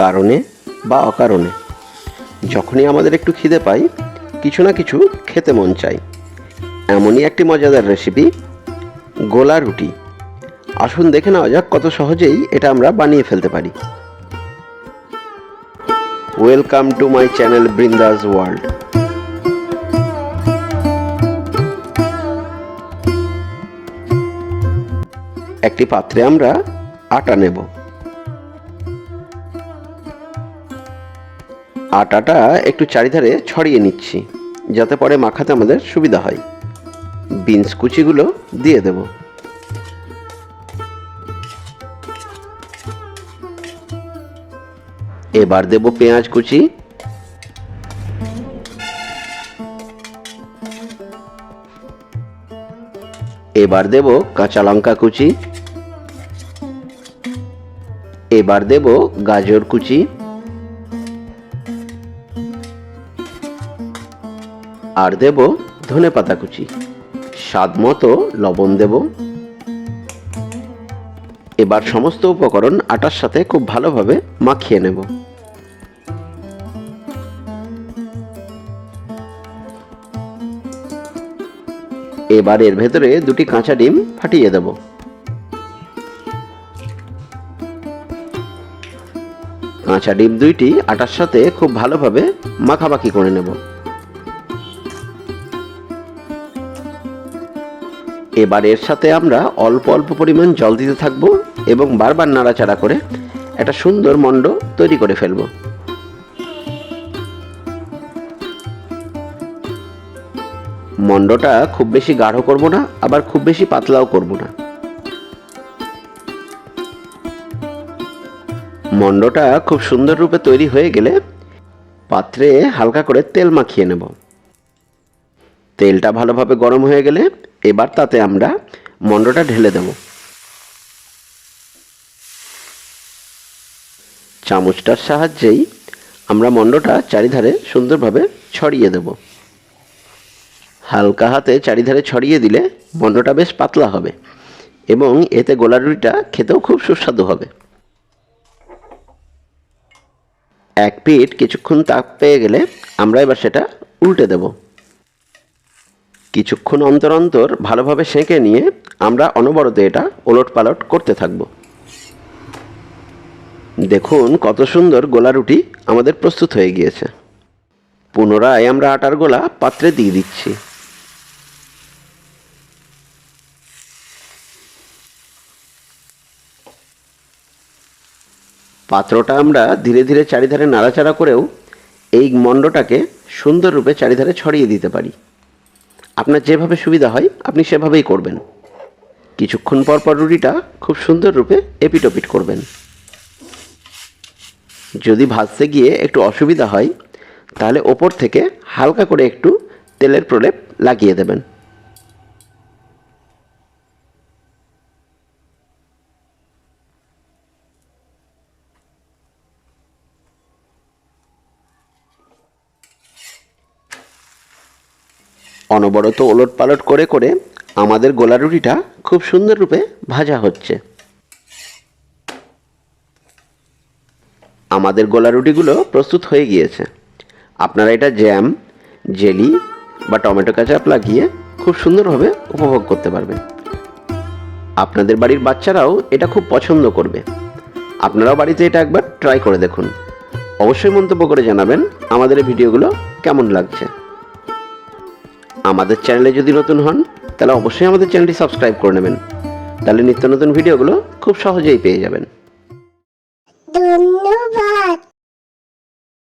কারণে বা অকারণে। যখনই আমাদের একটু খিদে পাই কিছু না কিছু খেতে মন চাই এমনই একটি মজাদার রেসিপি গোলা রুটি। আসুন দেখে নেওয়া যাক কত সহজেই এটা আমরা বানিয়ে ফেলতে পারি। Welcome to my channel Brindas world একটি পাত্রে আমরা আটা নেব। আটাটা একটু চারিধারে ছড়িয়ে নিচ্ছি, যাতে পরে মাখাতে আমাদের সুবিধা হয়। বিনস কুচিগুলো দিয়ে দেব। এবার দেব পেঁয়াজ কুচি। এবার দেব কাঁচা লঙ্কা কুচি। এবার দেব গাজর কুচি। আর দেব ধনে পাতা কুচি। স্বাদ মতো লবণ দেব। এবার সমস্ত উপকরণ আটার সাথে খুব ভালোভাবে মাখিয়ে নেব। এবার এর ভেতরে দুটি কাঁচা ডিম ফাটিয়ে দেব। কাঁচা ডিম দুইটি আটার সাথে খুব ভালোভাবে মাখামাখি করে নেব। এবার এর সাথে আমরা অল্প অল্প পরিমাণ জল দিতে থাকব এবং বারবার নাড়াচাড়া করে একটা সুন্দর মণ্ড তৈরি করে ফেলব। মণ্ডটা খুব বেশি গাঢ় করব না, আবার খুব বেশি পাতলাও করব না। মণ্ডটা খুব সুন্দর রূপে তৈরি হয়ে গেলে পাত্রে হালকা করে তেল মাখিয়ে নেব। তেলটা ভালোভাবে গরম হয়ে গেলে এবার তাতে আমরা মণ্ডটা ঢেলে দেব। চামচটার সাহায্যেই আমরা মণ্ডটা চারিধারে সুন্দরভাবে ছড়িয়ে দেব। হালকা হাতে চারিধারে ছড়িয়ে দিলে মণ্ডটা বেশ পাতলা হবে এবং এতে গোলা রুটিটা খেতেও খুব সুস্বাদু হবে। এক পিঠ কিছুক্ষণ তাপ পেয়ে গেলে আমরা এবার সেটা উল্টে দেবো। কিছুক্ষণ অন্তর অন্তর ভালোভাবে সেঁকে নিয়ে আমরা অনবরত এটা ওলট পালট করতে থাকব। দেখুন কত সুন্দর গোলা রুটি আমাদের প্রস্তুত হয়ে গিয়েছে। পুনরায় আমরা আটার গোলা পাত্রে দিয়ে দিচ্ছি। পাত্রটা আমরা ধীরে ধীরে চারিধারে নাড়াচাড়া করেও এই মণ্ডটাকে সুন্দর রূপে চারিধারে ছড়িয়ে দিতে পারি। আপনার যেভাবে সুবিধা হয়, আপনি সেভাবেই করবেন। কিছুক্ষণ পর পর রুটিটা খুব সুন্দর রূপে এপিটোপিট করবেন। যদি ভাজতে গিয়ে একটু অসুবিধা হয়, তাহলে ওপর থেকে হালকা করে একটু তেলের প্রলেপ লাগিয়ে দেবেন। অনবরত ওলট পালট করে করে আমাদের গোলা রুটিটা খুব সুন্দর রূপে ভাজা হচ্ছে। আমাদের গোলা রুটিগুলো প্রস্তুত হয়ে গিয়েছে। আপনারা এটা জ্যাম জেলি বা টমেটো কাচাপ লাগিয়ে খুব সুন্দরভাবে উপভোগ করতে পারবেন। আপনাদের বাড়ির বাচ্চারাও এটা খুব পছন্দ করবে। আপনারাও বাড়িতে এটা একবার ট্রাই করে দেখুন। অবশ্যই মন্তব্য করে জানাবেন আমাদের ভিডিওগুলো কেমন লাগছে। আমাদের চ্যানেলে যদি নতুন হন, তাহলে অবশ্যই আমাদের চ্যানেলটি সাবস্ক্রাইব করে নেবেন। তাহলে নিত্য নতুন ভিডিওগুলো খুব সহজেই পেয়ে যাবেন। ধন্যবাদ।